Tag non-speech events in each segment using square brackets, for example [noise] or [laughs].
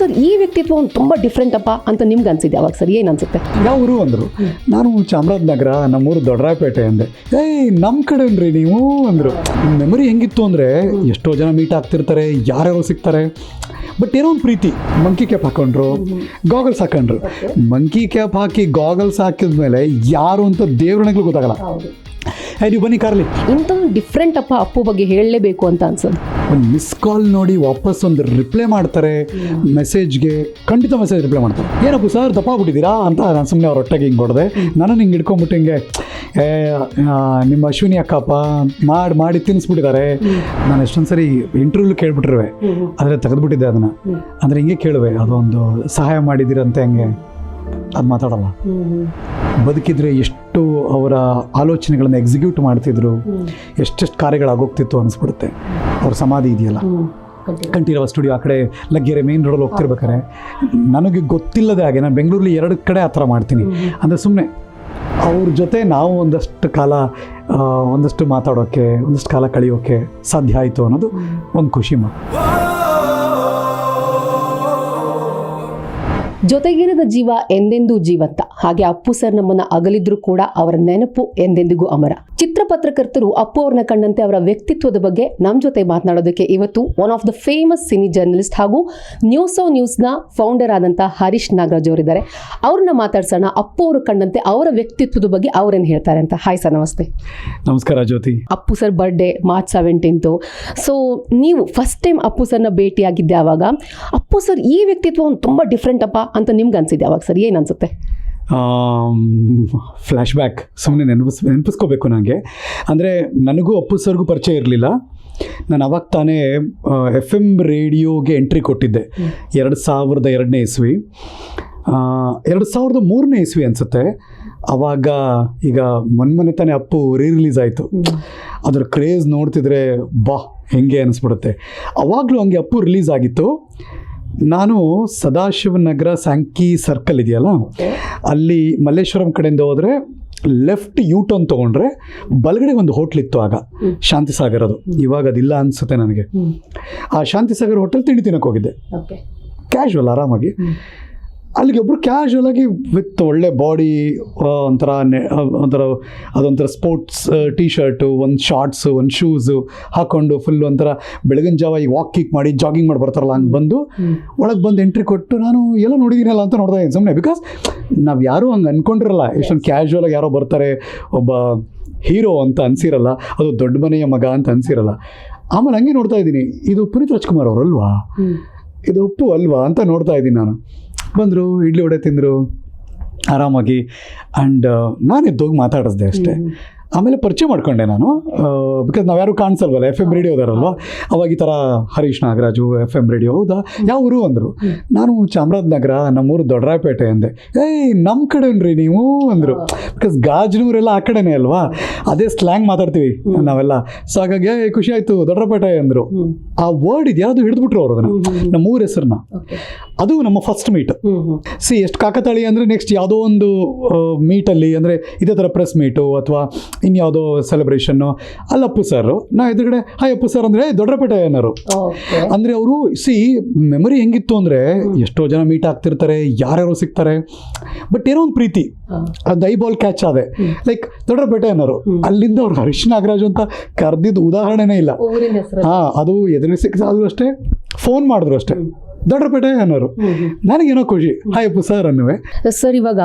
Sir, ಈ ವ್ಯಕ್ತಿತ್ವ ಒಂದು ತುಂಬ ಡಿಫ್ರೆಂಟ್ ಅಪ್ಪ ಅಂತ ನಿಮ್ಗೆ ಅನ್ಸಿದೆ ಅವಾಗ ಸರ್, ಏನು ಅನ್ಸುತ್ತೆ? ಯಾವ ಊರು ಅಂದರು, ನಾನು ಚಾಮರಾಜನಗರ ನಮ್ಮೂರು ದೊಡ್ಡರಾಯಪೇಟೆ ಅಂದೆ. ಏಯ್ ನಮ್ಮ ಕಡೆ ಅನ್ರಿ ನೀವು? ಅಂದರು. ಮೆಮೊರಿ ಹೆಂಗಿತ್ತು ಅಂದರೆ, ಎಷ್ಟೋ ಜನ ಮೀಟ್ ಆಗ್ತಿರ್ತಾರೆ, ಯಾರ್ಯಾರು ಸಿಗ್ತಾರೆ. ಬಟ್ ಏನೋ ಒಂದು ಪ್ರೀತಿ ಮಂಕಿ ಕ್ಯಾಪ್ ಹಾಕೊಂಡ್ರು ಗಾಗಲ್ಸ್ ಹಾಕೊಂಡ್ರು. ಮಂಕಿ ಕ್ಯಾಪ್ ಹಾಕಿ ಗಾಗಲ್ಸ್ ಹಾಕಿದ್ಮೇಲೆ ಯಾರು ಅಂತ ದೇವ್ರಣಗಳು ಗೊತ್ತಾಗಲ್ಲ. ನೀವು ಬನ್ನಿ ಕಾರ್ಲಿ. ಇಂಥ ಒಂದು ಡಿಫ್ರೆಂಟ್ ಅಪ್ಪ ಅಪ್ಪು ಬಗ್ಗೆ ಹೇಳಲೇಬೇಕು ಅಂತ ಅನ್ಸೋದು ಒಂದು ಮಿಸ್ ಕಾಲ್ ನೋಡಿ ವಾಪಸ್ ಒಂದು ರಿಪ್ಲೈ ಮಾಡ್ತಾರೆ ಮೆಸೇಜ್ಗೆ ಖಂಡಿತ ಮೆಸೇಜ್ ರಿಪ್ಲೈ ಮಾಡ್ತಾರೆ. ಏನಪ್ಪ ಸರ್ ತಪ್ಪಾಗ್ಬಿಟ್ಟಿದ್ದೀರಾ ಅಂತ ನಾನು ಸುಮ್ಮನೆ ಅವ್ರ ಹೊಟ್ಟೆಗೆ ಹಿಂಗೆ ಹೊಡೆದೆ. ನಾನು ಹಿಂಗೆ ಹಿಡ್ಕೊಂಬಿಟ್ಟು ಹಿಂಗೆ ಏ ನಿಮ್ಮ ಅಶ್ವಿನಿ ಅಕ್ಕಪ್ಪ ಮಾಡಿ ಮಾಡಿ ತಿನ್ನಿಸ್ಬಿಟ್ಟಿದ್ದಾರೆ ನಾನು ಎಷ್ಟೊಂದು ಸರಿ ಇಂಟರ್ವ್ಯೂ ಕೇಳ್ಬಿಟ್ರುವೆ ಆದರೆ ತೆಗೆದುಬಿಟ್ಟಿದ್ದೆ ಅದನ್ನು. ಅಂದರೆ ಹಿಂಗೆ ಕೇಳುವೆ ಅದೊಂದು ಸಹಾಯ ಮಾಡಿದ್ದೀರಂತೆ ಹಂಗೆ. ಅದು ಮಾತಾಡಲ್ಲ. ಬದುಕಿದ್ರೆ ಎಷ್ಟು ಅವರ ಆಲೋಚನೆಗಳನ್ನು ಎಕ್ಸಿಕ್ಯೂಟ್ ಮಾಡ್ತಿದ್ರು ಎಷ್ಟೆಷ್ಟು ಕಾರ್ಯಗಳಾಗೋಗ್ತಿತ್ತು ಅನಿಸ್ಬಿಡುತ್ತೆ. ಅವ್ರ ಸಮಾಧಿ ಇದೆಯಲ್ಲ. ಕಂಠೀರವ ಸ್ಟುಡಿಯೋ ಆ ಕಡೆ ಲಗ್ಗೆರೆ ಮೇನ್ ರೋಡಲ್ಲಿ ಹೋಗ್ತಿರ್ಬೇಕಾರೆ ನನಗೆ ಗೊತ್ತಿಲ್ಲದೆ ಹಾಗೆ ನಾನು ಬೆಂಗಳೂರಲ್ಲಿ ಎರಡು ಕಡೆ ಆ ಥರ ಮಾಡ್ತೀನಿ. ಅಂದರೆ ಸುಮ್ಮನೆ ಅವ್ರ ಜೊತೆ ನಾವು ಒಂದಷ್ಟು ಕಾಲ ಒಂದಷ್ಟು ಮಾತಾಡೋಕ್ಕೆ ಒಂದಷ್ಟು ಕಾಲ ಕಳೆಯೋಕ್ಕೆ ಸಾಧ್ಯ ಆಯಿತು ಅನ್ನೋದು ಒಂದು ಖುಷಿ ಮಾ ಜೊತೆಗಿರದ ಜೀವ ಎಂದೆಂದೂ ಜೀವಂತ ಹಾಗೆ ಅಪ್ಪು ಸರ್ ನಮ್ಮನ್ನು ಅಗಲಿದ್ರು ಕೂಡ ಅವರ ನೆನಪು ಎಂದೆಂದಿಗೂ ಅಮರ. ಚಿತ್ರ ಪತ್ರಕರ್ತರು ಅಪ್ಪು ಅವ್ರನ್ನ ಕಂಡಂತೆ ಅವರ ವ್ಯಕ್ತಿತ್ವದ ಬಗ್ಗೆ ನಮ್ಮ ಜೊತೆ ಮಾತನಾಡೋದಕ್ಕೆ ಇವತ್ತು one of the famous cine journalist ಹಾಗೂ ನ್ಯೂಸ್ ಆಫ್ ನ್ಯೂಸ್ನ ಫೌಂಡರ್ ಆದಂಥ ಹರೀಶ್ ನಾಗರಾಜ್ ಅವರಿದ್ದಾರೆ. ಅವ್ರನ್ನ ಮಾತಾಡ್ಸೋಣ. ಅಪ್ಪು ಅವರು ಕಂಡಂತೆ ಅವರ ವ್ಯಕ್ತಿತ್ವದ ಬಗ್ಗೆ ಅವ್ರೇನು ಹೇಳ್ತಾರೆ ಅಂತ. ಹಾಯ್ ಸರ್ ನಮಸ್ತೆ. ನಮಸ್ಕಾರ Jyothi. Appu sir birthday March seventeenth so ನೀವು ಫಸ್ಟ್ ಟೈಮ್ ಅಪ್ಪು ಸರ್ನ ಭೇಟಿಯಾಗಿದ್ದೆ ಆವಾಗ ಅಪ್ಪು ಸರ್ ಈ ವ್ಯಕ್ತಿತ್ವ ಒಂದು ತುಂಬ ಡಿಫ್ರೆಂಟ್ ಅಪ್ಪ ಅಂತ ನಿಮ್ಗೆ ಅನ್ಸಿದೆ ಅವಾಗ ಸರ್ ಏನು ಅನ್ಸುತ್ತೆ? ಫ್ಲ್ಯಾಶ್ ಬ್ಯಾಕ್ ಸುಮ್ಮನೆ ನೆನಪಿಸ್, ನೆನಪಿಸ್ಕೋಬೇಕು ನನಗೆ ಅಂದರೆ ನನಗೂ ಅಪ್ಪು ಸರ್ಗೂ ಪರಿಚಯ ಇರಲಿಲ್ಲ. ನಾನು ಅವಾಗ ತಾನೇ ಎಫ್ ಎಂ ರೇಡಿಯೋಗೆ ಎಂಟ್ರಿ ಕೊಟ್ಟಿದ್ದೆ. ಎರಡು ಸಾವಿರದ ಎರಡನೇ ಇಸ್ವಿ. ಎರಡು ಸಾವಿರದ ಮೂರನೇ ಇಸ್ವಿ ಅನಿಸುತ್ತೆ. ಅವಾಗ ಈಗ ಮೊನ್ನೆ ತಾನೇ ಅಪ್ಪು ರೀ ರಿಲೀಸ್ ಆಯಿತು. ಅದರ ಕ್ರೇಜ್ ನೋಡ್ತಿದ್ರೆ, ಬಾ, ಹೆಂಗೆ? ಅನಿಸ್ಬಿಡುತ್ತೆ. ಅವಾಗಲೂ ಹಂಗೆ ಅಪ್ಪು ರಿಲೀಸ್ ಆಗಿತ್ತು. ನಾನು ಸದಾಶಿವನಗರ ಸ್ಯಾಂಕಿ ಸರ್ಕಲ್ ಇದೆಯಲ್ಲ ಅಲ್ಲಿ ಮಲ್ಲೇಶ್ವರಂ ಕಡೆಯಿಂದ ಹೋದರೆ ಲೆಫ್ಟ್ ಯೂ ಟರ್ನ್ ತೊಗೊಂಡ್ರೆ ಬಲಗಡೆ ಒಂದು ಹೋಟ್ಲ್ ಇತ್ತು ಆಗ ಶಾಂತಿಸಾಗರ್ ಅದು. ಇವಾಗ ಅದಿಲ್ಲ ಅನಿಸುತ್ತೆ ನನಗೆ. ಆ ಶಾಂತಿ ಶಾಂತಿಸಾಗರ್ ಹೋಟೆಲ್ ತಿಂಡಿ ತಿನ್ನಕ್ಕೆ ಹೋಗಿದ್ದೆ. ಕ್ಯಾಶುವಲ್ ಆರಾಮಾಗಿ. ಅಲ್ಲಿಗೆ ಒಬ್ಬರು ಕ್ಯಾಶುವಲ್ ಆಗಿ ವಿತ್ ಒಳ್ಳೆ ಬಾಡಿ ಒಂಥರ ನೆ ಒಂಥರ ಅದೊಂಥರ ಸ್ಪೋರ್ಟ್ಸ್ ಟೀ ಶರ್ಟು ಒಂದು ಶಾರ್ಟ್ಸು ಒಂದು ಶೂಸು ಹಾಕ್ಕೊಂಡು ಫುಲ್ ಒಂಥರ ಬೆಳಗಿನ ಜಾವ ಈ ವಾಕ್ ಕಿಕ್ ಮಾಡಿ ಜಾಗಿಂಗ್ ಮಾಡಿ ಬರ್ತಾರಲ್ಲ ಹಂಗೆ ಬಂದು ಒಳಗೆ ಬಂದು ಎಂಟ್ರಿ ಕೊಟ್ಟು ನಾನು ಎಲ್ಲ ನೋಡಿದ್ದೀನಲ್ಲ ಅಂತ ನೋಡ್ತಾ ಇದ್ದೀನಿ ಸುಮ್ಮನೆ ಬಿಕಾಸ್ ನಾವು ಯಾರೂ ಹಂಗೆ ಅಂದ್ಕೊಂಡಿರಲ್ಲ ಎಷ್ಟೊಂದು ಕ್ಯಾಶುವಲಾಗಿ ಯಾರೋ ಬರ್ತಾರೆ ಒಬ್ಬ ಹೀರೋ ಅಂತ ಅನಿಸಿರಲ್ಲ ಅದು ದೊಡ್ಡ ಮನೆಯ ಮಗ ಅಂತ ಅನಿಸಿರಲ್ಲ. ಆಮೇಲೆ ಹಂಗೆ ನೋಡ್ತಾ ಇದ್ದೀನಿ. ಇದು ಪುನೀತ್ ರಾಜ್ಕುಮಾರ್ ಅವರಲ್ವಾ ಇದು ಉಪ್ಪು ಅಲ್ವಾ ಅಂತ ನೋಡ್ತಾ ಇದ್ದೀನಿ ನಾನು. ಬಂದರು ಇಡ್ಲಿ ವಡೆ ತಿಂದರು ಆರಾಮಾಗಿ. ಆ್ಯಂಡ್ ನಾನು ಎದ್ದೋಗಿ ಮಾತಾಡಿಸ್ದೆ ಅಷ್ಟೇ. ಆಮೇಲೆ ಪರಿಚಯ ಮಾಡ್ಕೊಂಡೆ ನಾನು. ಬಿಕಾಸ್ ನಾವು ಯಾರು ಕಾಣಿಸಲ್ವಲ್ಲ ಎಫ್ ಎಂ ರೇಡಿಯೋದಾರಲ್ವ ಅವಾಗ ಈ ಥರ Harish Nagaraju F M radio ಹೌದಾ? ಯಾವ ಊರು ಅಂದರು? ನಾನು ಚಾಮರಾಜನಗರ ನಮ್ಮೂರು ದೊಡ್ಡರಾಯಪೇಟೆ ಅಂದೆ. ಏಯ್ ನಮ್ಮ ಕಡೆನ್ರಿ ನೀವು ಅಂದರು. ಬಿಕಾಸ್ ಗಾಜನೂರೆಲ್ಲ ಆ ಕಡೆನೇ ಅಲ್ವಾ? ಅದೇ ಸ್ಲ್ಯಾಂಗ್ ಮಾತಾಡ್ತೀವಿ ನಾವೆಲ್ಲ. ಸೊ ಹಾಗಾಗಿ ಏ ಖುಷಿ ಆಯಿತು ದೊಡ್ಡರಾಯಪೇಟೆ ಅಂದರು. ಆ ವರ್ಡ್ ಇದು ಅದು ಹಿಡಿದ್ಬಿಟ್ರು ಅವರು ಅದನ್ನು. ನಮ್ಮ ಊರ ಹೆಸರನ್ನ. ಅದು ನಮ್ಮ ಫಸ್ಟ್ ಮೀಟ್ ಸಿ ಎಷ್ಟು ಕಾಕತಾಳಿ ಅಂದರೆ ನೆಕ್ಸ್ಟ್ ಯಾವುದೋ ಒಂದು ಮೀಟಲ್ಲಿ ಅಂದರೆ ಇದೇ ಥರ ಪ್ರೆಸ್ ಮೀಟು ಅಥವಾ ಇನ್ಯಾವುದೋ ಸೆಲೆಬ್ರೇಷನ್ನು ಅಲ್ಲಿ ಅಪ್ಪು ಸರ್ ನಾ ಎದುರುಗಡೆ ಹಾಯ್ ಅಪ್ಪು ಸರ್ ಅಂದರೆ ದೊಡ್ಡಪೇಟೆ ಏನಾರು ಅಂದರೆ ಅವರು ಸಿ ಮೆಮೊರಿ ಹೆಂಗಿತ್ತು ಅಂದರೆ ಎಷ್ಟೋ ಜನ ಮೀಟ್ ಆಗ್ತಿರ್ತಾರೆ ಯಾರ್ಯಾರು ಸಿಗ್ತಾರೆ. ಬಟ್ ಏನೋ ಒಂದು ಪ್ರೀತಿ ಅದು ಐ ಬಾಲ್ ಕ್ಯಾಚ್ ಆದೆ ಲೈಕ್ ದೊಡ್ಡಪೇಟೆ ಏನಾರು ಅಲ್ಲಿಂದ ಅವ್ರು ಹರೀಶ್ ನಾಗರಾಜು ಅಂತ ಕರೆದಿದ್ದು ಉದಾಹರಣೆನೇ ಇಲ್ಲ. ಹಾಂ ಅದು ಎದುರು ಆದರೂ ಅಷ್ಟೇ ಫೋನ್ ಮಾಡಿದ್ರು ಅಷ್ಟೇ. ದೊಡ್ಡಪೇಟೆ ಅನ್ನೋರು. ನನಗೇನೋ ಖುಷಿ. ಹಾಯಪ್ಪ ಸರ್ ಅನ್ನುವೆ. ಸರ್ ಇವಾಗ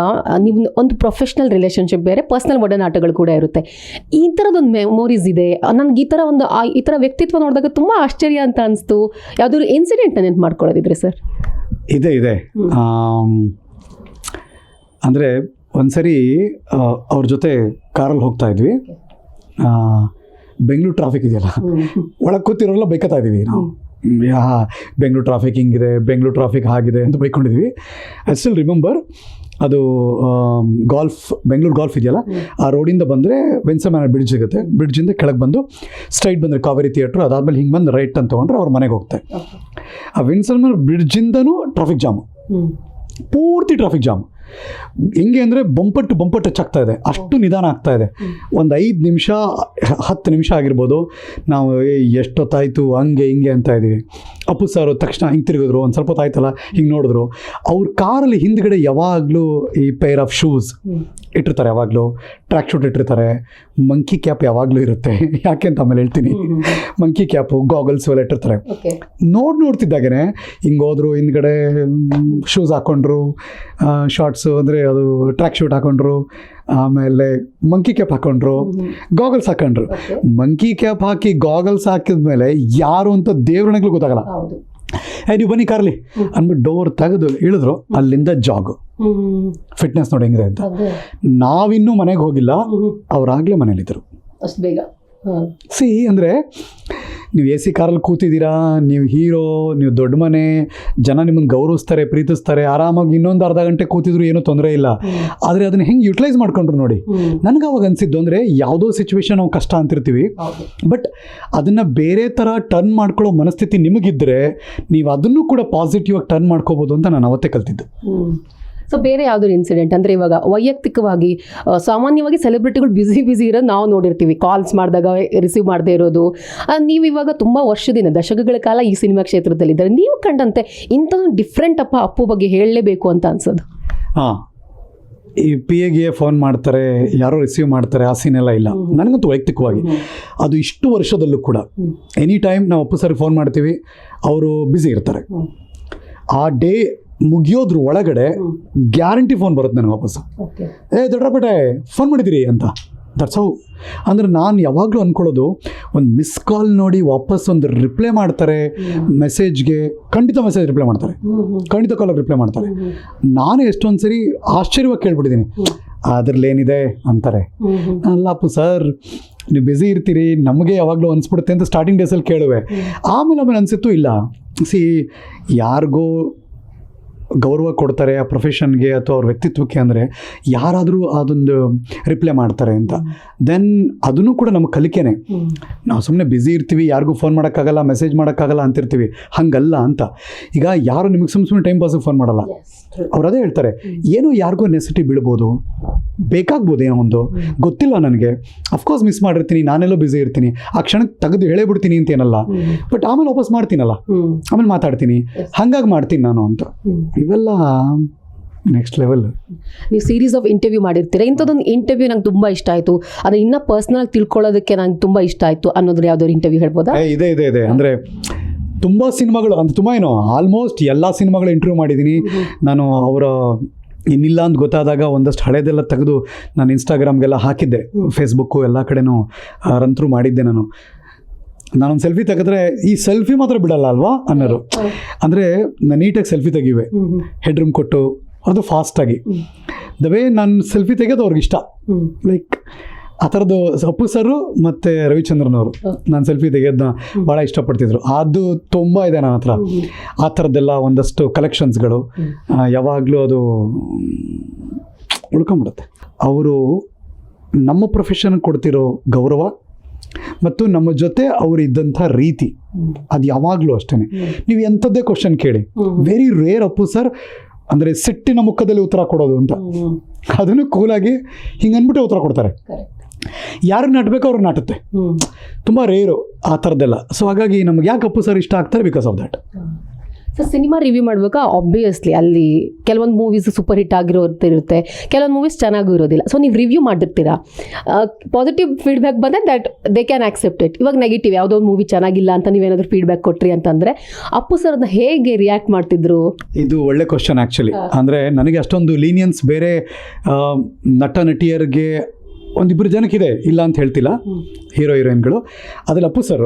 ನಿಮ್ಮ ಒಂದು ಪ್ರೊಫೆಷ್ನಲ್ ರಿಲೇಶನ್ಶಿಪ್ ಬೇರೆ ಪರ್ಸ್ನಲ್ ಒಡನಾಟಗಳು ಕೂಡ ಇರುತ್ತೆ. ಈ ಥರದೊಂದು ಮೆಮೊರೀಸ್ ಇದೆ. ನನಗೆ ಈ ಥರ ಒಂದು ಈ ಥರ ವ್ಯಕ್ತಿತ್ವ ನೋಡಿದಾಗ ತುಂಬ ಆಶ್ಚರ್ಯ ಅಂತ ಅನಿಸ್ತು. ಯಾವುದಾದ್ರು ಇನ್ಸಿಡೆಂಟ್ ನೆನ್ಪು ಮಾಡ್ಕೊಳ್ಳೋದಿದ್ರೆ ಸರ್ ಇದೆ ಇದೆ. ಅಂದರೆ ಒಂದ್ಸರಿ ಅವ್ರ ಜೊತೆ ಕಾರಲ್ಲಿ ಹೋಗ್ತಾ ಇದ್ವಿ. ಬೆಂಗಳೂರು ಟ್ರಾಫಿಕ್ ಇದೆಯಲ್ಲ. ಒಳಗೆ ಕೂತಿರೋಲ್ಲ ಬೈಕತ್ತಾ ಇದ್ದೀವಿ ನಾವು. ಬೆಂಗಳೂರು ಟ್ರಾಫಿಕ್ ಹಿಂಗಿದೆ ಬೆಂಗಳೂರು ಟ್ರಾಫಿಕ್ ಆಗಿದೆ ಅಂತ ಬೈಕೊಂಡಿದ್ವಿ. ಐ ಸ್ಟಿಲ್ ರಿಮೆಂಬರ್ ಅದು ಗಾಲ್ಫ್ ಬೆಂಗಳೂರು ಗಾಲ್ಫ್ ಇದೆಯಲ್ಲ ಆ ರೋಡಿಂದ ಬಂದರೆ ವೆನ್ಸಮ್ಯಾನ ಬ್ರಿಡ್ಜ್ ಸಿಗುತ್ತೆ. ಬ್ರಿಡ್ಜಿಂದ ಕೆಳಗೆ ಬಂದು ಸ್ಟ್ರೈಟ್ ಬಂದರೆ ಕಾವೇರಿ ಥಿಯೇಟ್ರ್ ಅದಾದಮೇಲೆ ಹಿಂಗೆ ಬಂದು ರೈಟ್ ಅಂತ ತೊಗೊಂಡ್ರೆ ಅವ್ರ ಮನೆಗೆ ಹೋಗ್ತಾರೆ. ಆ ವಿನ್ಸಮ್ಯಾನ ಬ್ರಿಡ್ಜಿಂದನೂ ಟ್ರಾಫಿಕ್ ಜಾಮು ಪೂರ್ತಿ ಟ್ರಾಫಿಕ್ ಜಾಮ್ ಹೆಂಗೆ ಅಂದರೆ ಬಂಪಟ್ಟು ಬಂಪಟ್ಟು ಟಚ್ ಇದೆ. ಅಷ್ಟು ನಿಧಾನ ಆಗ್ತಾ ಇದೆ. ಒಂದು ಐದು ನಿಮಿಷ ಹತ್ತು ನಿಮಿಷ ಆಗಿರ್ಬೋದು ನಾವು ಎಷ್ಟೊತ್ತಾಯಿತು? ಹಂಗೆ, ಹಿಂಗೆ ಅಂತ ಇದ್ದೀವಿ. ಅಪ್ಪು ಸರ್ ತಕ್ಷಣ ಹಿಂಗೆ ತಿರುಗಿದ್ರು ಒಂದು ಸ್ವಲ್ಪ ಹೊತ್ತಾಯ್ತಲ್ಲ ಹಿಂಗೆ ನೋಡಿದ್ರು. ಅವ್ರ ಕಾರಲ್ಲಿ ಹಿಂದ್ಗಡೆ ಯಾವಾಗಲೂ ಈ ಪೇರ್ ಆಫ್ ಶೂಸ್ ಇಟ್ಟಿರ್ತಾರೆ ಯಾವಾಗಲೂ ಟ್ರ್ಯಾಕ್ ಶೂಟ್ ಇಟ್ಟಿರ್ತಾರೆ. ಮಂಕಿ ಕ್ಯಾಪ್ ಯಾವಾಗಲೂ ಇರುತ್ತೆ. [laughs] ಯಾಕೆ ಅಂತ ಆಮೇಲೆ ಹೇಳ್ತೀನಿ. ಮಂಕಿ ಕ್ಯಾಪು ಗಾಗಲ್ಸ್ ಎಲ್ಲ ಇಟ್ಟಿರ್ತಾರೆ. ನೋಡಿ ನೋಡ್ತಿದ್ದಾಗೇ ಹಿಂಗೆ ಹೋದ್ರು ಹಿಂದ್ಗಡೆ ಶೂಸ್ ಹಾಕ್ಕೊಂಡ್ರು ಶಾರ್ಟ್ಸು ಅಂದರೆ ಅದು ಟ್ರ್ಯಾಕ್ ಶೂಟ್ ಹಾಕೊಂಡ್ರು ಆಮೇಲೆ ಮಂಕಿ ಕ್ಯಾಪ್ ಹಾಕೊಂಡ್ರು ಗಾಗಲ್ಸ್ ಹಾಕೊಂಡ್ರು. ಮಂಕಿ ಕ್ಯಾಪ್ ಹಾಕಿ ಗಾಗಲ್ಸ್ ಹಾಕಿದ್ಮೇಲೆ ಯಾರು ಅಂತ ದೇವ್ರಣಗಳು ಗೊತ್ತಾಗಲ್ಲ. ಏ ನೀವು ಬನ್ನಿ ಕಾರ್ಲಿ ಅಂದ್ಬಿಟ್ಟು ಡೋರ್ ತೆಗೆದು ಇಳಿದ್ರು ಅಲ್ಲಿಂದ ಜಾಗು ಫಿಟ್ನೆಸ್ ನೋಡಿ ಹೆಂಗಿದೆ ಅಂತ. ನಾವಿನ್ನೂ ಮನೆಗೆ ಹೋಗಿಲ್ಲ ಅವರಾಗಲೇ ಅವ್ರಾಗಲೇ ಮನೇಲಿದ್ದರು ಅಷ್ಟು ಬೇಗ. ಸಿ ಅಂದರೆ ನೀವು ಎ ಸಿ ಕಾರಲ್ಲಿ ಕೂತಿದ್ದೀರಾ ನೀವು ಹೀರೋ ನೀವು ದೊಡ್ಡ ಮನೆ ಜನ ನಿಮ್ಮನ್ನು ಗೌರವಿಸ್ತಾರೆ ಪ್ರೀತಿಸ್ತಾರೆ ಆರಾಮಾಗಿ ಇನ್ನೊಂದು ಅರ್ಧ ಗಂಟೆ ಕೂತಿದ್ರು ಏನೂ ತೊಂದರೆ ಇಲ್ಲ. ಆದರೆ ಅದನ್ನು ಹೆಂಗೆ ಯುಟಿಲೈಸ್ ಮಾಡ್ಕೊಂಡ್ರು ನೋಡಿ ನನಗೆ ಅವಾಗ ಅನಿಸಿದ್ದು ಅಂದರೆ ಯಾವುದೋ ಸಿಚುವೇಶನ್ ನಾವು ಕಷ್ಟ ಅಂತಿರ್ತೀವಿ. ಬಟ್ ಅದನ್ನು ಬೇರೆ ಥರ ಟರ್ನ್ ಮಾಡ್ಕೊಳ್ಳೋ ಮನಸ್ಥಿತಿ ನಿಮಗಿದ್ದರೆ ನೀವು ಅದನ್ನು ಕೂಡ ಪಾಸಿಟಿವ್ ಆಗಿ ಟರ್ನ್ ಮಾಡ್ಕೋಬೋದು ಅಂತ ನಾನು ಅವತ್ತೇ ಕಲ್ತಿದ್ದು. ಸೊ ಬೇರೆ ಯಾವ್ದಾದ್ರು ಇನ್ಸಿಡೆಂಟ್ ಅಂದರೆ ಇವಾಗ ವೈಯಕ್ತಿಕವಾಗಿ ಸಾಮಾನ್ಯವಾಗಿ ಸೆಲೆಬ್ರಿಟಿಗಳು ಬ್ಯುಸಿ ಬ್ಯುಸಿ ಇರೋದು ನಾವು ನೋಡಿರ್ತೀವಿ. ಕಾಲ್ಸ್ ಮಾಡಿದಾಗ ರಿಸೀವ್ ಮಾಡದೇ ಇರೋದು. ನೀವು ಇವಾಗ ತುಂಬ ವರ್ಷದಿಂದ ದಶಕಗಳ ಕಾಲ ಈ ಸಿನಿಮಾ ಕ್ಷೇತ್ರದಲ್ಲಿದ್ದಾರೆ ನೀವು ಕಂಡಂತೆ ಇಂಥದ್ದು ಡಿಫ್ರೆಂಟ್ ಅಪ್ಪ ಅಪ್ಪು ಬಗ್ಗೆ ಹೇಳಲೇಬೇಕು ಅಂತ ಅನ್ಸೋದು. ಹಾಂ. ಈ ಪಿ ಎಗೆ ಫೋನ್ ಮಾಡ್ತಾರೆ ಯಾರೋ ರಿಸೀವ್ ಮಾಡ್ತಾರೆ ಆ ಸೀನೆಲ್ಲ ಎಲ್ಲ ಇಲ್ಲ. ನನಗಂತೂ ವೈಯಕ್ತಿಕವಾಗಿ. ಅದು ಇಷ್ಟು ವರ್ಷದಲ್ಲೂ ಕೂಡ. ಎನಿ ಟೈಮ್ ನಾವು ಅಪ್ಪು ಸರ್ ಫೋನ್ ಮಾಡ್ತೀವಿ ಅವರು ಬ್ಯುಸಿ ಇರ್ತಾರೆ. ಆ ಡೇ ಮುಗಿಯೋದ್ರ ಒಳಗಡೆ ಗ್ಯಾರಂಟಿ ಫೋನ್ ಬರುತ್ತೆ ನನಗೆ ವಾಪಸ್ ಏ ದೊಡ್ಡಪೇಟೆ ಫೋನ್ ಮಾಡಿದಿರಿ ಅಂತ. ದಟ್ಸ್ ಹೌ ಅಂದರೆ ನಾನು ಯಾವಾಗಲೂ ಅಂದ್ಕೊಳ್ಳೋದು ಒಂದು ಮಿಸ್ ಕಾಲ್ ನೋಡಿ ವಾಪಸ್ ಒಂದು ರಿಪ್ಲೈ ಮಾಡ್ತಾರೆ ಮೆಸೇಜ್ಗೆ ಖಂಡಿತ ಮೆಸೇಜ್ ರಿಪ್ಲೈ ಮಾಡ್ತಾರೆ. ಖಂಡಿತ ಕಾಲ್ ರಿಪ್ಲೈ ಮಾಡ್ತಾರೆ. ನಾನು ಎಷ್ಟೊಂದು ಸರಿ ಆಶ್ಚರ್ಯವಾಗಿ ಕೇಳ್ಬಿಟ್ಟಿದ್ದೀನಿ ಅದ್ರಲ್ಲೇನಿದೆ ಅಂತಾರೆ. ಅಲ್ಲಪ್ಪ ಸರ್ ನೀವು ಬ್ಯುಸಿ ಇರ್ತೀರಿ ನಮಗೆ ಯಾವಾಗಲೂ ಅನಿಸ್ಬಿಡುತ್ತೆ ಅಂತ ಸ್ಟಾರ್ಟಿಂಗ್ ಡೇಸಲ್ಲಿ ಕೇಳುವೆ. ಆಮೇಲೆ ಆಮೇಲೆ ಅನಿಸಿತ್ತು ಇಲ್ಲ. ಸಿ ಯಾರಿಗೋ ಗೌರವ ಕೊಡ್ತಾರೆ ಆ ಪ್ರೊಫೆಷನ್ಗೆ ಅಥವಾ ಅವ್ರ ವ್ಯಕ್ತಿತ್ವಕ್ಕೆ ಅಂದರೆ ಯಾರಾದರೂ ಅದೊಂದು ರಿಪ್ಲೈ ಮಾಡ್ತಾರೆ ಅಂತ. ದೆನ್ ಅದನ್ನು ಕೂಡ ನಮ್ಮ ಕಲಿಕೆನೆ. ನಾವು ಸುಮ್ಮನೆ ಬ್ಯುಸಿ ಇರ್ತೀವಿ ಯಾರಿಗೂ ಫೋನ್ ಮಾಡೋಕ್ಕಾಗಲ್ಲ ಮೆಸೇಜ್ ಮಾಡೋಕ್ಕಾಗಲ್ಲ ಅಂತಿರ್ತೀವಿ. ಹಂಗಲ್ಲ ಅಂತ. ಈಗ ಯಾರು ನಿಮಗೆ ಸುಮ್ಮ ಸುಮ್ಮನೆ ಟೈಮ್ ಪಾಸಿಗೆ ಫೋನ್ ಮಾಡಲ್ಲ. ಅವ್ರು ಅದೇ ಹೇಳ್ತಾರೆ ಏನೋ ಯಾರಿಗೋ ನೆಸಿಟಿ ಬೀಳ್ಬೋದು? ಬೇಕಾಗ್ಬೋದು ಏನೋ ಒಂದು? ಗೊತ್ತಿಲ್ಲ ನನಗೆ? ಅಫ್ಕೋರ್ಸ್ ಮಿಸ್ ಮಾಡಿರ್ತೀನಿ ನಾನೆಲ್ಲೋ ಬ್ಯುಸಿ ಇರ್ತೀನಿ. ಆ ಕ್ಷಣಕ್ಕೆ ತೆಗೆದು ಹೇಳೇ ಬಿಡ್ತೀನಿ ಅಂತ ಏನಲ್ಲ. ಬಟ್ ಆಮೇಲೆ ವಾಪಸ್ ಮಾಡ್ತೀನಲ್ಲ? ಆಮೇಲೆ ಮಾತಾಡ್ತೀನಿ. ಹಂಗಾಗಿ ಮಾಡ್ತೀನಿ ನಾನು ಅಂತ. ಇವೆಲ್ಲ ನೆಕ್ಸ್ಟ್ ಲೆವೆಲ್ ನೀವು ಸೀರೀಸ್ ಆಫ್ ಇಂಟರ್ವ್ಯೂ ಮಾಡಿರ್ತೀರ. ಇಂಥದ್ದೊಂದು ಇಂಟರ್ವ್ಯೂ ನಂಗೆ ತುಂಬ ಇಷ್ಟ ಆಯಿತು. ಅದು ಇನ್ನೂ ಪರ್ಸ್ನಲ್ ತಿಳ್ಕೊಳ್ಳೋದಕ್ಕೆ ನಂಗೆ ತುಂಬ ಇಷ್ಟ ಆಯಿತು ಅನ್ನೋದ್ರ ಯಾವ್ದಾದ್ರು ಇಂಟರ್ವ್ಯೂ ಹೇಳ್ಬೋದಾ? ಇದೆ ಇದೆ ಇದೆ. ಅಂದರೆ ತುಂಬ ಸಿನಿಮಾಗಳು ಅಂತ ತುಂಬ ಏನೋ ಆಲ್ಮೋಸ್ಟ್ ಎಲ್ಲ ಸಿನಿಮಾಗಳು ಇಂಟರ್ವ್ಯೂ ಮಾಡಿದ್ದೀನಿ. ನಾನು ಅವರ ಇನ್ನಿಲ್ಲ ಅಂತ ಗೊತ್ತಾದಾಗ ಒಂದಷ್ಟು ಹಳೆದೆಲ್ಲ ತೆಗೆದು ನಾನು ಇನ್ಸ್ಟಾಗ್ರಾಮ್ಗೆಲ್ಲ ಹಾಕಿದ್ದೆ ಫೇಸ್ಬುಕ್ಕು ಎಲ್ಲ ಕಡೆನೂ ರನ್ ಮಾಡಿದ್ದೆ ನಾನು. ನಾನೊಂದು ಸೆಲ್ಫಿ ತೆಗೆದ್ರೆ ಈ ಸೆಲ್ಫಿ ಮಾತ್ರ ಬಿಡಲ್ಲ ಅಲ್ವಾ ಅನ್ನೋರು. ಅಂದರೆ ನಾನು ನೀಟಾಗಿ ಸೆಲ್ಫಿ ತೆಗಿವೆ. ಹೆಡ್ ರೂಮ್ ಕೊಟ್ಟು ಅದು ಫಾಸ್ಟಾಗಿ ದ ವೇ ನಾನು ಸೆಲ್ಫಿ ತೆಗೆಯೋದು ಅವ್ರಿಗೆ ಇಷ್ಟ ಲೈಕ್ ಆ ಥರದ್ದು ಅಪ್ಪು ಸರು ಮತ್ತು ರವಿಚಂದ್ರನ್ ಅವರು ನಾನು ಸೆಲ್ಫಿ ತೆಗೆಯೋದನ್ನ ಭಾಳ ಇಷ್ಟಪಡ್ತಿದ್ರು. ಅದು ತುಂಬ ಇದೆ ನನ್ನ ಹತ್ರ. ಆ ಥರದ್ದೆಲ್ಲ ಒಂದಷ್ಟು ಕಲೆಕ್ಷನ್ಸ್ಗಳು ಯಾವಾಗಲೂ ಅದು ಉಳ್ಕೊಂಬಿಡುತ್ತೆ. ಅವರು ನಮ್ಮ ಪ್ರೊಫೆಷನ್ ಕೊಡ್ತಿರೋ ಗೌರವ ಮತ್ತು ನಮ್ಮ ಜೊತೆ ಅವರು ಇದ್ದಂಥ ರೀತಿ. ಅದು ಯಾವಾಗಲೂ ಅಷ್ಟೇ ನೀವು ಎಂಥದ್ದೇ ಕ್ವಶನ್ ಕೇಳಿ. ವೆರಿ ರೇರ್ ಅಪ್ಪು ಸರ್ ಅಂದರೆ ಸಿಟ್ಟಿನ ಮುಖದಲ್ಲಿ ಉತ್ತರ ಕೊಡೋದು ಅಂತ. ಅದನ್ನು ಕೂಲಾಗಿ ಹಿಂಗೆ ಅಂದ್ಬಿಟ್ಟು ಉತ್ತರ ಕೊಡ್ತಾರೆ. ಯಾರಿಗೆ ನಟಬೇಕು ಅವ್ರು ನಾಟುತ್ತೆ. ತುಂಬ ರೇರು ಆ ಥರದ್ದೆಲ್ಲ. ಸೊ ಹಾಗಾಗಿ ನಮ್ಗೆ ಯಾಕೆ ಅಪ್ಪು ಸರ್ ಇಷ್ಟ ಆಗ್ತಾರೆ because of that sir cinema review ಮಾಡಬೇಕಾ? ಆಬ್ವಿಯಸ್ಲಿ ಅಲ್ಲಿ ಕೆಲವೊಂದು ಮೂವೀಸ್ ಸೂಪರ್ ಹಿಟ್ ಆಗಿರೋದಿರುತ್ತೆ ಕೆಲವೊಂದು ಮೂವೀಸ್ ಚೆನ್ನಾಗೂ ಇರೋದಿಲ್ಲ. ಸೊ ನೀವು ರಿವ್ಯೂ ಮಾಡಿರ್ತೀರಾ ಪಾಸಿಟಿವ್ ಫೀಡ್ಬ್ಯಾಕ್ ಬಂದರೆ that they can accept it ಇವಾಗ ನೆಗೆಟಿವ್ ಯಾವುದೋ ಒಂದು ಮೂವಿ ಚೆನ್ನಾಗಿಲ್ಲ ಅಂತ ನೀವೇನಾದರೂ ಫೀಡ್ಬ್ಯಾಕ್ ಕೊಟ್ರಿ ಅಂತಂದರೆ ಅಪ್ಪು ಸರ್ ಅದನ್ನ ಹೇಗೆ ರಿಯಾಕ್ಟ್ ಮಾಡ್ತಿದ್ರು? ಇದು ಒಳ್ಳೆ ಕ್ವಶನ್ ಆ್ಯಕ್ಚುಲಿ ಅಂದರೆ ನನಗೆ ಅಷ್ಟೊಂದು ಲೀನಿಯನ್ಸ್ ಬೇರೆ ನಟ ನಟಿಯರಿಗೆ ಒಂದಿಬ್ಬರು ಜನಕ್ಕಿದೆ ಇಲ್ಲ ಅಂತ ಹೇಳ್ತಿಲ್ಲ. ಹೀರೋ ಹೀರೋಯಿನ್ಗಳು ಅದ್ರಲ್ಲಿ ಅಪ್ಪು ಸರ್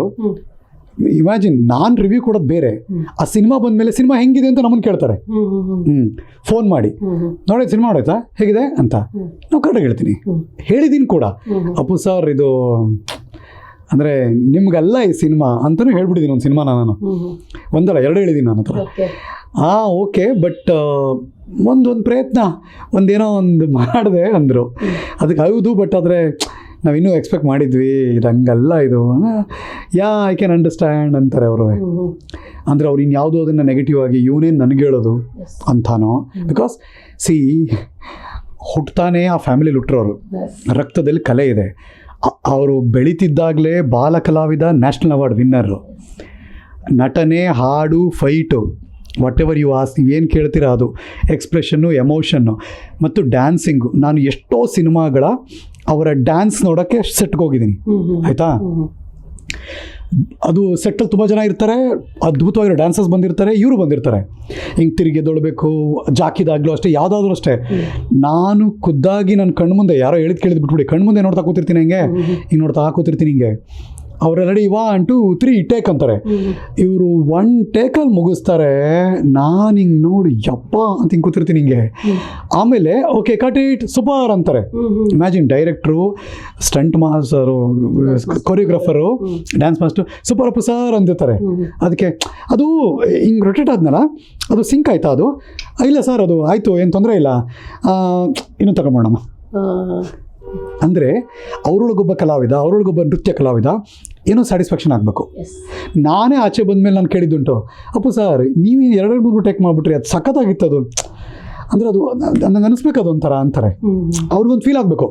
ಇಮ್ಯಾಜಿನ್ ನಾನು ರಿವ್ಯೂ ಕೊಡೋದು ಬೇರೆ. ಆ ಸಿನಿಮಾ ಬಂದಮೇಲೆ ಸಿನಿಮಾ ಹೆಂಗಿದೆ ಅಂತ ನಮ್ಮನ್ನು ಕೇಳ್ತಾರೆ. ಹ್ಞೂ ಫೋನ್ ಮಾಡಿ. ನೋಡಿ ಸಿನಿಮಾ ನೋಡಾಯ್ತಾ ಹೇಗಿದೆ ಅಂತ. ನಾವು ಕರೆಕ್ಟಾಗಿ ಹೇಳ್ತೀನಿ. ಹೇಳಿದೀನಿ ಕೂಡ. ಅಪ್ಪು ಸರ್ ಇದು ಅಂದರೆ ನಿಮ್ಗೆಲ್ಲ ಈ ಸಿನಿಮಾ ಅಂತಲೂ ಹೇಳ್ಬಿಟ್ಟಿದ್ದೀನಿ ಒಂದು ಸಿನಿಮಾ ನಾನು. ಒಂದಲ್ಲ ಎರಡು ಹೇಳಿದ್ದೀನಿ ನನ್ನ ಹತ್ರ. ಹಾಂ ಓಕೆ ಬಟ್ ಒಂದೊಂದು ಪ್ರಯತ್ನ ಒಂದೇನೋ ಒಂದು ಮಾಡಿದೆ ಅಂದರು. ಅದಕ್ಕೆ ಹೌದು ಬಟ್ ಆದರೆ ನಾವಿನ್ನೂ ಎಕ್ಸ್ಪೆಕ್ಟ್ ಮಾಡಿದ್ವಿ ಇದು ಹಂಗಲ್ಲ ಇದು ಯಾ ಐ ಕ್ಯಾನ್ ಅಂಡರ್ಸ್ಟ್ಯಾಂಡ್ ಅಂತಾರೆ ಅವರು. ಅಂದರೆ ಅವ್ರು ಇನ್ಯಾವುದೋ ಅದನ್ನು ನೆಗೆಟಿವ್ ಆಗಿ ಇವನೇನು ನನಗೆ ಹೇಳೋದು ಅಂತಾನೋ. ಬಿಕಾಸ್ ಸಿ ಹುಟ್ತಾನೆ ಆ ಫ್ಯಾಮಿಲಿ ಹುಟ್ಟಿರೋರು ರಕ್ತದಲ್ಲಿ ಕಲೆ ಇದೆ. ಅವರು ಬೆಳೀತಿದ್ದಾಗಲೇ ಬಾಲ ಕಲಾವಿದ ನ್ಯಾಷನಲ್ ಅವಾರ್ಡ್ ವಿನ್ನರು ನಟನೆ ಹಾಡು fight whatever you ask ಏನು ಕೇಳ್ತೀರಾ ಅದು? ಎಕ್ಸ್ಪ್ರೆಷನ್ನು ಎಮೋಷನ್ನು ಮತ್ತು ಡ್ಯಾನ್ಸಿಂಗು ನಾನು ಎಷ್ಟೋ ಸಿನಿಮಾಗಳ ಅವರ ಡ್ಯಾನ್ಸ್ ನೋಡೋಕ್ಕೆ ಸೆಟ್ಗೆ ಹೋಗಿದ್ದೀನಿ. ಆಯಿತಾ? ಅದು ಸೆಟ್ಟಲ್ಲಿ ತುಂಬ ಜನ ಇರ್ತಾರೆ ಅದ್ಭುತವಾಗಿರೋ ಡ್ಯಾನ್ಸಸ್ ಬಂದಿರ್ತಾರೆ ಇವರು ಬಂದಿರ್ತಾರೆ. ಹಿಂಗೆ ತಿರುಗಿ ಎದ್ದೊಳ್ಬೇಕು ಜಾಕಿದಾಗಲೂ ಅಷ್ಟೇ ಯಾವುದಾದ್ರೂ ಅಷ್ಟೇ. ನಾನು ಖುದ್ದಾಗಿ ನನ್ನ ಕಣ್ಮುಂದೆ ಯಾರೋ ಹೇಳಿದ್ ಕೇಳಿದ್ ಬಿಟ್ಬಿಡಿ ಕಣ್ಮುಂದೆ ನೋಡ್ತಾ ಕೂತಿರ್ತೀನಿ ಹಿಂಗೆ? ಹಿಂಗೆ ನೋಡ್ತಾ ಕೂತಿರ್ತೀನಿ ಹಿಂಗೆ. ಅವ್ರು ready one two three take ಅಂತಾರೆ. ಇವರು ಒನ್ ಟೇಕಲ್ಲಿ ಮುಗಿಸ್ತಾರೆ. ನಾನು ಹಿಂಗೆ ನೋಡಿ ಯಪ್ಪ ಅಂತ ಹಿಂಗೆ ಕೂತಿರ್ತೀನಿ ಹಿಂಗೆ. ಆಮೇಲೆ ಓಕೆ ಕಟ್ ಇಟ್ ಸೂಪರ್ ಅಂತಾರೆ. Imagine director stunt master choreographer dance master super Appu sir ಅಂದಿರ್ತಾರೆ ಅದಕ್ಕೆ ಅದು ಹಿಂಗೆ ರೊಟೇಟ್ ಆದ್ನಲ್ಲ ಅದು ಸಿಂಕ್ ಆಯ್ತಾ ಅದು? ಇಲ್ಲ ಸರ್ ಅದು ಆಯಿತು ಏನು ತೊಂದರೆ ಇಲ್ಲ. ಇನ್ನೂ ತಗೊಂಬೋಣಮ್ಮ ಅಂದರೆ ಅವರೊಳಗೊಬ್ಬ ಕಲಾವಿದ ಅವರೊಳಗೊಬ್ಬ ನೃತ್ಯ ಕಲಾವಿದ ಏನೋ ಸ್ಯಾಟಿಸ್ಫ್ಯಾಕ್ಷನ್ ಆಗಬೇಕು. ನಾನೇ ಆಚೆ ಬಂದ ಮೇಲೆ ನಾನು ಕೇಳಿದ್ದುಂಟು ಅಪ್ಪು ಸರ್ ನೀವು ಎರಡೆರಡು ಮೂರು ಟೇಕ್ ಮಾಡಿಬಿಟ್ರಿ ಅದು ಸಖತ್ತಾಗಿತ್ತು ಅದು. ಅಂದರೆ ಅದು ನನಗೆ ಅನಿಸ್ಬೇಕು ಅದು ಒಂಥರ ಅಂತಾರೆ. ಅವ್ರಿಗೊಂದು ಫೀಲ್ ಆಗಬೇಕು.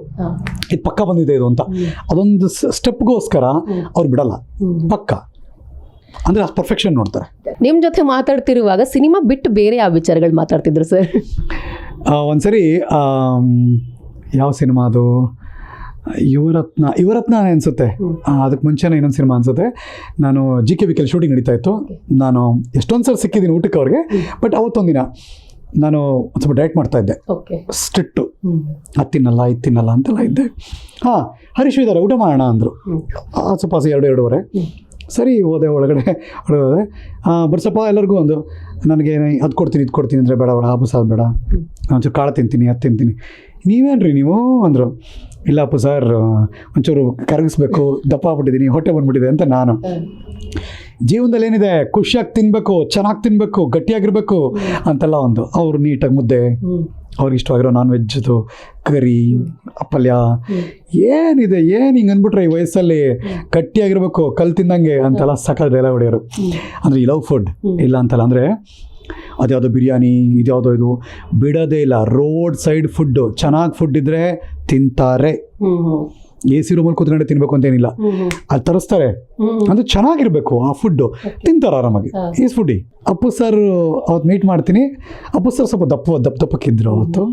ಇದು ಪಕ್ಕ ಬಂದಿದೆ ಇದು ಅಂತ. ಅದೊಂದು ಸ್ಟೆಪ್ಗೋಸ್ಕರ ಅವ್ರು ಬಿಡಲ್ಲ. ಪಕ್ಕ. ಅಂದ್ರೆ ಆ ಪರ್ಫೆಕ್ಷನ್ ನೋಡ್ತಾರೆ. ನಿಮ್ಮ ಜೊತೆ ಮಾತಾಡ್ತಿರುವಾಗ ಸಿನಿಮಾ ಬಿಟ್ಟು ಬೇರೆ ಯಾವ ವಿಚಾರಗಳು ಮಾತಾಡ್ತಿದ್ರು ಸರ್ ಒಂದ್ಸರಿ ಯಾವ ಸಿನಿಮಾ ಅದು? ಯುವರತ್ನ ಯುವರತ್ನ ಅನಿಸುತ್ತೆ. ಅದಕ್ಕೆ ಮುಂಚೆನೇ ಇನ್ನೊಂದು ಸಿನಿಮಾ ಅನಿಸುತ್ತೆ. ನಾನು ಜಿ ಕೆ ವಿಕೆಲ್ ಶೂಟಿಂಗ್ ನಡೀತಾ ಇತ್ತು. ನಾನು ಎಷ್ಟೊಂದು ಸಲ ಸಿಕ್ಕಿದ್ದೀನಿ ಊಟಕ್ಕೆ ಅವ್ರಿಗೆ ಬಟ್ ಅವತ್ತೊಂದಿನ ನಾನು ಒಂದು ಸ್ವಲ್ಪ ಡಯಟ್ ಮಾಡ್ತಾ ಇದ್ದೆ. ಸ್ಟ್ರಿಕ್ಟು ಅದು ತಿನ್ನಲ್ಲ ಇದು ತಿನ್ನಲ್ಲ ಅಂತೆಲ್ಲ ಇದ್ದೆ. ಹಾಂ ಹರೀಶ್ ಇದ್ದಾರೆ ಊಟ ಮಾಡೋಣ ಅಂದರು. ಸ್ವಲ್ಪ ಎರಡು ಎರಡೂವರೆ. ಸರಿ ಹೋದೆ ಒಳಗಡೆ. ಒಳಗಡೆ ಹೋದೆ ಬರ್ಸಪ್ಪ ಎಲ್ಲರಿಗೂ ಒಂದು ನನಗೆ ಅದು ಕೊಡ್ತೀನಿ ಇದು ಕೊಡ್ತೀನಿ ಅಂದರೆ ಬೇಡ ಬೇಡ ಅಪ್ಪು ಸಾರ್ ಬೇಡ. ಒಂಚೂರು ಕಾಳು ತಿಂತೀನಿ ಅದು ತಿಂತೀನಿ. ನೀವೇನ್ರಿ ನೀವು? ಅಂದರು ಇಲ್ಲಪ್ಪ ಸರ್ ಒಂಚೂರು ಕರಗಿಸ್ಬೇಕು, ದಪ್ಪ ಆಗ್ಬಿಟ್ಟಿದ್ದೀನಿ, ಹೊಟ್ಟೆ ಬಂದ್ಬಿಟ್ಟಿದೆ ಅಂತ ನಾನು. ಜೀವನದಲ್ಲಿ ಏನಿದೆ? ಖುಷಿಯಾಗಿ ತಿನ್ನಬೇಕು ಚೆನ್ನಾಗಿ ತಿನ್ನಬೇಕು ಗಟ್ಟಿಯಾಗಿರ್ಬೇಕು ಅಂತೆಲ್ಲ ಒಂದು. ಅವರು ನೀಟಾಗಿ ಮುದ್ದೆ, ಅವ್ರಿಗೆ ಇಷ್ಟವಾಗಿರೋ ನಾನ್ ವೆಜ್ದು ಕರಿ ಪಲ್ಯ ಏನಿದೆ? ಏನು ಹಿಂಗೆ ಅಂದ್ಬಿಟ್ರೆ ಈ ವಯಸ್ಸಲ್ಲಿ? ಗಟ್ಟಿಯಾಗಿರ್ಬೇಕು ಕಲ್ ತಿಂದಂಗೆ ಅಂತೆಲ್ಲ ಸಕಲ್ ಡೈಲಾಗ್ ಹೊಡೆಯೋರು. ಅಂದರೆ ಈ ಲವ್ ಫುಡ್ ಇಲ್ಲ ಅಂತಲ್ಲ, ಅಂದರೆ ಅದ್ಯಾವುದೋ ಬಿರಿಯಾನಿ ಇದ್ಯಾವುದೋ ಇದು. ಬಿಡೋದೇ ಇಲ್ಲ ರೋಡ್ ಸೈಡ್ ಫುಡ್ಡು ಚೆನ್ನಾಗಿ ಫುಡ್ ಇದ್ದರೆ ತಿಂತಾರೆ. ಎ ಸಿ ರೂಮಲ್ಲಿ ಕೂತ್ಕೊಂಡೆ ತಿನ್ಬೇಕು ಅಂತೇನಿಲ್ಲ ಅಲ್ಲಿ ತರಿಸ್ತಾರೆ. ಅಂದ್ರೆ ಚೆನ್ನಾಗಿರ್ಬೇಕು ಆ ಫುಡ್ಡು ತಿಂತಾರೆ ಆರಾಮಾಗಿ. ಈಸ್ ಫುಡ್ಡಿ ಅಪ್ಪು ಸರ್ ಅವತ್ತು ಮೀಟ್ ಮಾಡ್ತೀನಿ. ಅಪ್ಪು ಸರ್ ಸ್ವಲ್ಪ ದಪ್ಪ ದಪ್ಪ ದಪ್ಪಕ್ಕಿದ್ರು ಅವತ್ತು.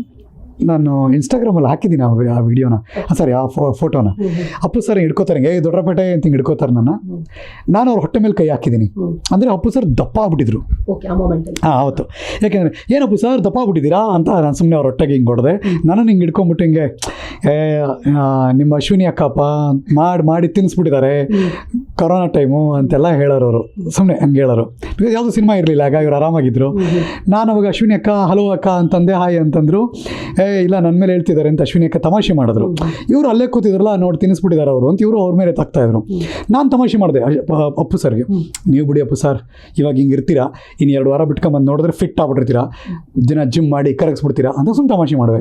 ನಾನು ಇನ್ಸ್ಟಾಗ್ರಾಮಲ್ಲಿ ಹಾಕಿದ್ದೀನಿ ಆ ವಿಡಿಯೋನ. ಸರಿ ಆ ಫೋ ಫೋಟೋನ. ಅಪ್ಪು ಸರ್ ಹಿಡ್ಕೋತಾರೆ ಹಿಂಗೆ ದೊಡ್ಡಪೇಟೆ ಅಂತ ಹಿಂಗೆ ಹಿಡ್ಕೋತಾರೆ ನನ್ನ. ನಾನು ಅವ್ರ ಹೊಟ್ಟೆ ಮೇಲೆ ಕೈ ಹಾಕಿದ್ದೀನಿ. ಅಂದರೆ ಅಪ್ಪು ಸರ್ ದಪ್ಪ ಆಗ್ಬಿಟ್ಟಿದ್ರು. ಹಾಂ ಆವತ್ತು. ಯಾಕೆಂದರೆ ಏನಪ್ಪ ಸರ್ ದಪ್ಪ ಆಗ್ಬಿಟ್ಟಿದ್ದೀರಾ? ಅಂತ ನಾನು ಸುಮ್ಮನೆ ಅವ್ರ ಹೊಟ್ಟೆಗೆ ಹಿಂಗೆ ಹೊಡೆದೆ. ನಾನು ಹಿಂಗೆ ಹಿಡ್ಕೊಂಬಿಟ್ಟು ಹಿಂಗೆ ಏ ನಿಮ್ಮ ಅಶ್ವಿನಿ ಅಕ್ಕಪ್ಪ ಮಾಡಿ ಮಾಡಿ ತಿನ್ನಿಸ್ಬಿಟ್ಟಿದ್ದಾರೆ ಕೊರೋನಾ ಟೈಮು ಅಂತೆಲ್ಲ ಹೇಳೋರು ಅವರು. ಸುಮ್ಮನೆ ಹಂಗೆ ಹೇಳೋರು. ಬಿಕಾಸ್ ಯಾವುದೂ ಸಿನಿಮಾ ಇರಲಿಲ್ಲ ಆಗ ಇವ್ರು ಆರಾಮಾಗಿದ್ದರು ನಾನು ಅವಾಗ ಅಶ್ವಿನಿ ಅಕ್ಕ ಹಲೋ ಅಕ್ಕ ಅಂತಂದೆ ಹಾಯ್ ಅಂತಂದರು. ಏ ಇಲ್ಲ ನನ್ನ ಮೇಲೆ ಹೇಳ್ತಿದ್ದಾರೆ ಅಂತ ಅಶ್ವಿನಿ ಅಕ್ಕ ತಮಾಷೆ ಮಾಡಿದ್ರು. ಇವರು ಅಲ್ಲೇ ಕೂತಿದ್ರಲ್ಲ ನೋಡಿ ತಿನ್ನಿಸ್ಬಿಟ್ಟಿದ್ದಾರೆ ಅವರು ಅಂತ ಇವರು ಅವ್ರ ಮೇಲೆ ತಾಕ್ತಾ ಇದ್ರು. ನಾನು ತಮಾಷೆ ಮಾಡಿದೆ ಅಪ್ಪು ಸರ್ಗೆ. ನೀವು ಬಿಡಿ ಅಪ್ಪು ಸರ್ ಇವಾಗ ಹಿಂಗೆ ಇರ್ತೀರಾ ಇನ್ನು ಎರಡು ವಾರ ಬಿಟ್ಕೊಂಬಂದು ನೋಡಿದ್ರೆ ಫಿಟ್ ಆಗ್ಬಿಟ್ಟಿರ್ತೀರಾ ದಿನ ಜಿಮ್ ಮಾಡಿ ಕರಗಿಸ್ಬಿಡ್ತೀರಾ ಅಂತ ಸುಮ್ಮನೆ ತಮಾಷೆ ಮಾಡುವೆ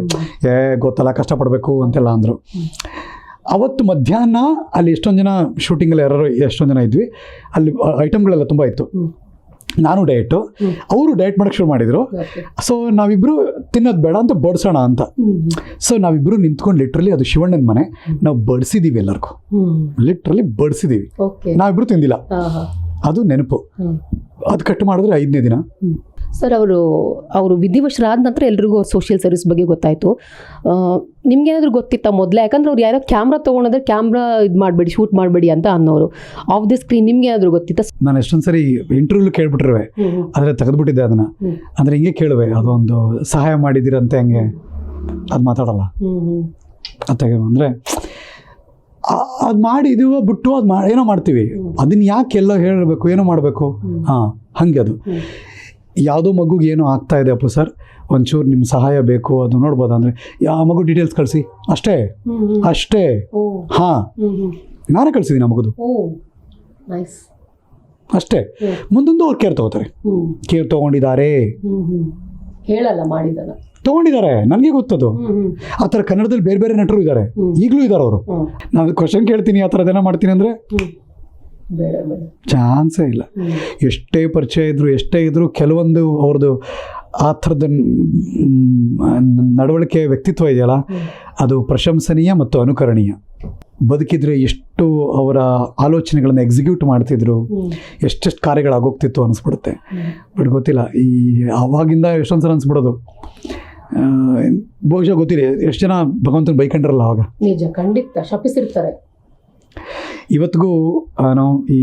ಏ ಗೊತ್ತಲ್ಲ ಕಷ್ಟಪಡಬೇಕು ಅಂತೆಲ್ಲ ಅಂದರು. ಅವತ್ತು ಮಧ್ಯಾಹ್ನ ಅಲ್ಲಿ ಎಷ್ಟೊಂದು ಜನ ಶೂಟಿಂಗಲ್ಲಿ ಯಾರು ಎಷ್ಟೊಂದು ಜನ ಇದ್ವಿ ಅಲ್ಲಿ ಐಟಮ್ಗಳೆಲ್ಲ ತುಂಬ ಇತ್ತು. ನಾನು ಡಯಟು ಅವರು ಡಯಟ್ ಮಾಡೋಕ್ಕೆ ಶುರು ಮಾಡಿದರು. ಸೊ ನಾವಿಬ್ಬರು ತಿನ್ನೋದು ಬೇಡ ಅಂತ ಬಡಿಸೋಣ ಅಂತ. ಸೊ ನಾವಿಬ್ಬರು ನಿಂತ್ಕೊಂಡು ಲಿಟ್ರಲಿ ಅದು ಶಿವಣ್ಣನ ಮನೆ ನಾವು ಬಡಿಸಿದ್ದೀವಿ ಎಲ್ಲರಿಗೂ. ಲಿಟ್ರಲಿ ಬಡಿಸಿದ್ದೀವಿ ನಾವಿಬ್ಬರು ತಿಂದಿಲ್ಲ. ಅದು ನೆನಪು. ಅದು ಕಟ್ ಮಾಡಿದ್ರೆ ಐದನೇ ದಿನ. ಸರ್ ಅವರು ಅವರು ವಿಧಿವಶರಾದ ನಂತರ ಎಲ್ರಿಗೂ ಸೋಷಿಯಲ್ ಸರ್ವಿಸ್ ಬಗ್ಗೆ ಗೊತ್ತಾಯಿತು. ನಿಮ್ಗೇನಾದರೂ ಗೊತ್ತಿತ್ತ ಮೊದಲೇ? ಯಾಕಂದ್ರೆ ಅವ್ರು ಯಾರೋ ಕ್ಯಾಮ್ರಾ ತೊಗೊಂಡ್ರೆ ಕ್ಯಾಮ್ರಾ ಇದು ಮಾಡಬೇಡಿ ಶೂಟ್ ಮಾಡಬೇಡಿ ಅಂತ ಅನ್ನೋರು. ಆಫ್ ದಿ ಸ್ಕ್ರೀನ್ ನಿಮ್ಗೆ ಏನಾದರೂ ಗೊತ್ತಿತ್ತಾ ನಾನು ಎಷ್ಟೊಂದು ಸರಿ ಇಂಟರ್ವ್ಯೂ ಕೇಳ್ಬಿಟ್ರೆ ಆದರೆ ತೆಗೆದುಬಿಟ್ಟಿದ್ದೆ ಅದನ್ನು. ಅಂದರೆ ಹಿಂಗೆ ಕೇಳುವೆ ಅದೊಂದು ಸಹಾಯ ಮಾಡಿದ್ದೀರಂತೆ ಹಂಗೆ. ಅದು ಮಾತಾಡಲ್ಲ. ಅದು ತೆಗೆ ಅಂದರೆ ಅದು ಮಾಡಿದೀವೋ ಬಿಟ್ಟು ಅದು ಮಾ ಏನೋ ಮಾಡ್ತೀವಿ. ಅದನ್ನ ಯಾಕೆ ಎಲ್ಲೋ ಹೇಳಬೇಕು ಏನೋ ಮಾಡಬೇಕು? ಹಾಂ ಹಾಗೆ ಅದು. ಯಾವುದೋ ಮಗುಗೆ ಏನೋ ಆಗ್ತಾ ಇದೆ ಅಪ್ಪು ಸರ್ ಒಂಚೂರು ನಿಮ್ಮ ಸಹಾಯ ಬೇಕು ಅದು ನೋಡ್ಬೋದು ಅಂದರೆ ಯಾವ ಮಗು ಡೀಟೇಲ್ಸ್ ಕಳಿಸಿ. ಅಷ್ಟೇ? ಅಷ್ಟೇ? ಹಾಂ. ನಾನೇ ಕಳಿಸಿದ್ದೀನಿ ಆ ಮಗುದು. ಅಷ್ಟೇ. ಮುಂದೊಂದು ಅವ್ರು ಕೇರ್ ತಗೋತಾರೆ. ಕೇರ್ ತಗೊಂಡಿದ್ದಾರೆ ಹೇಳಲ್ಲ ಮಾಡಿದಲ್ಲ. ತಗೊಂಡಿದ್ದಾರೆ ನನಗೆ ಗೊತ್ತದು. ಆ ಥರ ಕನ್ನಡದಲ್ಲಿ ಬೇರೆ ಬೇರೆ ನಟರು ಇದ್ದಾರೆ. ಈಗಲೂ ಇದ್ದಾರೆ ಅವರು. ನಾನು ಕ್ವಶನ್ ಕೇಳ್ತೀನಿ ಆ ಥರದ್ದೇನೋ ಮಾಡ್ತೀನಿ ಅಂದರೆ ಚಾನ್ಸೇ ಇಲ್ಲ. ಎಷ್ಟೇ ಪರಿಚಯ ಇದ್ರು ಎಷ್ಟೇ ಇದ್ರು ಕೆಲವೊಂದು ಅವ್ರದ್ದು ಆ ಥರದ ನಡವಳಿಕೆ ವ್ಯಕ್ತಿತ್ವ ಇದೆಯಲ್ಲ ಅದು ಪ್ರಶಂಸನೀಯ ಮತ್ತು ಅನುಕರಣೀಯ. ಬದುಕಿದ್ರೆ ಎಷ್ಟು ಅವರ ಆಲೋಚನೆಗಳನ್ನು ಎಕ್ಸಿಕ್ಯೂಟ್ ಮಾಡ್ತಿದ್ರು ಎಷ್ಟೆಷ್ಟು ಕಾರ್ಯಗಳಾಗೋಗ್ತಿತ್ತು ಅನಿಸ್ಬಿಡುತ್ತೆ. ಬಟ್ ಗೊತ್ತಿಲ್ಲ ಈ ಆವಾಗಿಂದ ಎಷ್ಟೊಂದು ಸಲ ಅನಿಸ್ಬಿಡೋದು ಬಹುಶಃ ಗೊತ್ತಿಲ್ಲ ಎಷ್ಟು ಜನ ಭಗವಂತನ ಬೈಕಂಡ್ರಲ್ಲ ಅವಾಗ? ನಿಜ ಖಂಡಿತ ಶಪಿಸಿರ್ತಾರೆ. ಇವತ್ತಿಗೂ ನಾವು ಈ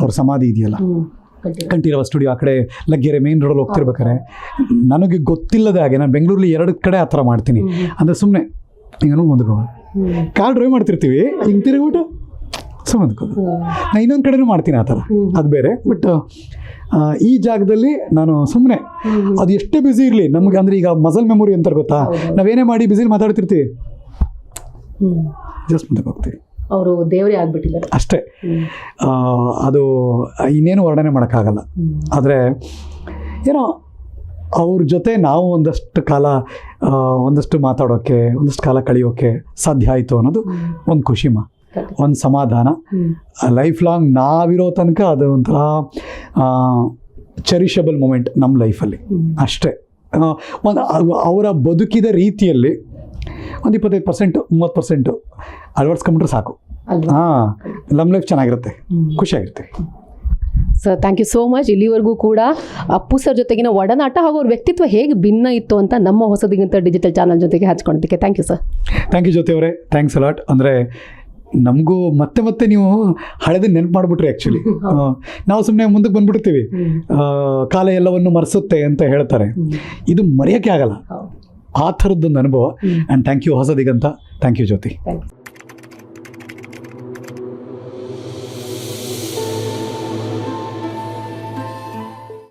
ಅವ್ರ ಸಮಾಧಿ ಇದೆಯಲ್ಲ? ಕಂಠೀರವ. ಸ್ಟುಡಿಯೋ ಆ ಕಡೆ ಲಗ್ಗೆರೆ ಮೇನ್ ರೋಡಲ್ಲಿ ಹೋಗ್ತಿರ್ಬೇಕಾರೆ ನನಗೆ ಗೊತ್ತಿಲ್ಲದ ಹಾಗೆ ನಾನು ಬೆಂಗಳೂರಲ್ಲಿ ಎರಡು ಕಡೆ ಆ ಥರ ಮಾಡ್ತೀನಿ. ಅಂದರೆ ಸುಮ್ಮನೆ ಹಿಂಗೂ ಮುಂದಕ್ಕೆ ಹೋಗೋದು ಕಾರ್ ಡ್ರೈವ್ ಮಾಡ್ತಿರ್ತೀವಿ ಹಿಂಗೆ ತಿರುಗ್ಬಿಟ್ಟು ಸುಮ್ಮನೆ ನಾನು ಇನ್ನೊಂದು ಕಡೆನೂ ಮಾಡ್ತೀನಿ ಆ ಥರ. ಅದು ಬೇರೆ ಬಟ್ ಈ ಜಾಗದಲ್ಲಿ ನಾನು ಸುಮ್ಮನೆ ಅದು ಎಷ್ಟೇ ಬ್ಯುಸಿ ಇರಲಿ ನಮಗೆ ಅಂದರೆ ಈಗ ಮಸಲ್ ಮೆಮೊರಿ ಅಂತಾರೆ ಗೊತ್ತಾ. ನಾವೇನೇ ಮಾಡಿ ಬ್ಯುಸಿಲಿ ಮಾತಾಡ್ತಿರ್ತೀವಿ? ಜಸ್ಟ್ ಮುಂದಕ್ಕೆ ಹೋಗ್ತೀವಿ. ಅವರು ದೇವರೇ ಆಗಿಬಿಟ್ಟಿದ್ದಾರೆ. ಅಷ್ಟೇ. ಅದು ಇನ್ನೇನು ವರ್ಣನೆ ಮಾಡೋಕ್ಕಾಗಲ್ಲ. ಆದರೆ ಏನೋ ಅವ್ರ ಜೊತೆ ನಾವು ಒಂದಷ್ಟು ಕಾಲ ಒಂದಷ್ಟು ಮಾತಾಡೋಕ್ಕೆ ಒಂದಷ್ಟು ಕಾಲ ಕಳೆಯೋಕ್ಕೆ ಸಾಧ್ಯ ಆಯಿತು ಅನ್ನೋದು ಒಂದು ಖುಷಿಮ ಒಂದು ಸಮಾಧಾನ. ಲೈಫ್ ಲಾಂಗ್ ನಾವಿರೋ ತನಕ ಅದು ಒಂಥರ ಚೆರಿಷಬಲ್ ಮೂಮೆಂಟ್ ನಮ್ಮ ಲೈಫಲ್ಲಿ ಅಷ್ಟೇ. ಒಂದು ಅವರ ಬದುಕಿದ ರೀತಿಯಲ್ಲಿ ಒಂದು ಇಪ್ಪತ್ತೈದು ಪರ್ಸೆಂಟು ಮೂವತ್ತು ಪರ್ಸೆಂಟು ಅಳವಡಿಸ್ಕೊಂಬಿಟ್ರೆ ಸಾಕು. ಹಾಂ ನಮ್ಮ ಲೈಫ್ ಚೆನ್ನಾಗಿರುತ್ತೆ. ಖುಷಿಯಾಗಿರ್ತೀವಿ sir thank you so much ಇಲ್ಲಿವರೆಗೂ ಕೂಡ ಅಪ್ಪು ಸರ್ ಜೊತೆಗಿನ ಒಡನಾಟ ಹಾಗೂ ಅವ್ರ ವ್ಯಕ್ತಿತ್ವ ಹೇಗೆ ಭಿನ್ನ ಇತ್ತು ಅಂತ ನಮ್ಮ ಹೊಸದಿಗಿಂತ ಡಿಜಿಟಲ್ ಚಾನಲ್ ಜೊತೆಗೆ ಹಚ್ಕೊಂಡಿದ್ದಕ್ಕೆ thank you sir thank you Jyothi ಅವರೇ. ಥ್ಯಾಂಕ್ಸ್ ಅಲಾಟ್ ಅಂದರೆ ನಮಗೂ ಮತ್ತೆ ಮತ್ತೆ ನೀವು ಹಳೆದ ನೆನಪು ಮಾಡಿಬಿಟ್ರಿ ಆ್ಯಕ್ಚುಲಿ [laughs] ನಾವು ಸುಮ್ಮನೆ ಮುಂದಕ್ಕೆ ಬಂದ್ಬಿಡ್ತೀವಿ ಕಾಲ ಎಲ್ಲವನ್ನು ಮರೆಸುತ್ತೆ ಅಂತ ಹೇಳ್ತಾರೆ. ಇದು ಮರೆಯೋಕ್ಕೆ ಆಗಲ್ಲ. ಆ ಥರದ್ದೊಂದು ಅನುಭವ and thank you Hosadiganta thank you Jyothi thank you